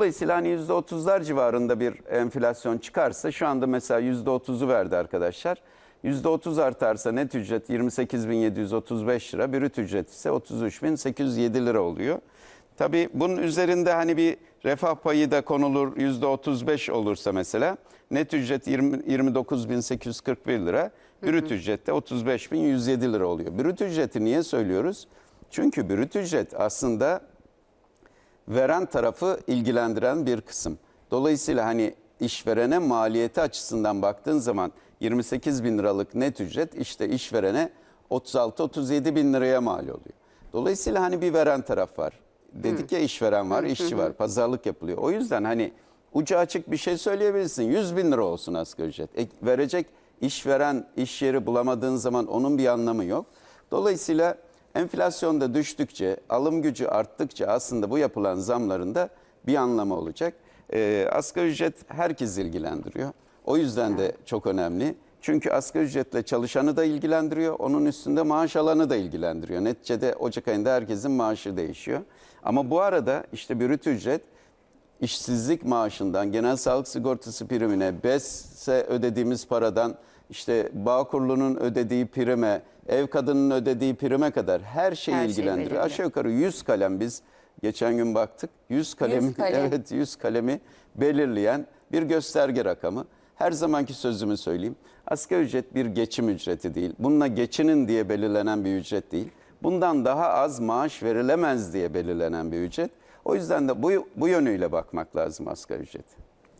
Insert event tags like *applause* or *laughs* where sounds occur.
Dolayısıyla hani %30'lar civarında bir enflasyon çıkarsa şu anda mesela %30'u verdi arkadaşlar. %30 artarsa net ücret 28.735 lira, brüt ücret ise 33.807 lira oluyor. Tabii bunun üzerinde hani bir refah payı da konulur %35 olursa mesela net ücret 20 29.841 lira, brüt ücret de 35.107 lira oluyor. Brüt ücreti niye söylüyoruz? Çünkü brüt ücret aslında veren tarafı ilgilendiren bir kısım. Dolayısıyla hani işverene maliyeti açısından baktığın zaman 28 bin liralık net ücret işte işverene 36-37 bin liraya mal oluyor. Dolayısıyla hani bir veren taraf var. Dedik ya işveren var, işçi var, pazarlık yapılıyor. O yüzden hani ucu açık bir şey söyleyebilirsin. 100 bin lira olsun asgari ücret. E, verecek işveren iş yeri bulamadığın zaman onun bir anlamı yok. Dolayısıyla enflasyonda düştükçe, alım gücü arttıkça aslında bu yapılan zamların da bir anlamı olacak. E, asgari ücret herkes ilgilendiriyor. O yüzden de çok önemli. Çünkü asgari ücretle çalışanı da ilgilendiriyor. Onun üstünde maaş alanı da ilgilendiriyor. Neticede Ocak ayında herkesin maaşı değişiyor. Ama bu arada işte brüt ücret işsizlik maaşından, genel sağlık sigortası primine, BES'e ödediğimiz paradan, işte Bağkurlu'nun ödediği prime, ev kadının ödediği prime kadar her şeyi Her şey ilgilendiriyor. belirli. Aşağı yukarı 100 kalem biz geçen gün baktık. 100 kalemi, *laughs* kalem. evet 100 kalemi belirleyen bir gösterge rakamı. Her zamanki sözümü söyleyeyim. Asgari ücret bir geçim ücreti değil. Bununla geçinin diye belirlenen bir ücret değil. Bundan daha az maaş verilemez diye belirlenen bir ücret. O yüzden de bu, bu yönüyle bakmak lazım asgari ücreti.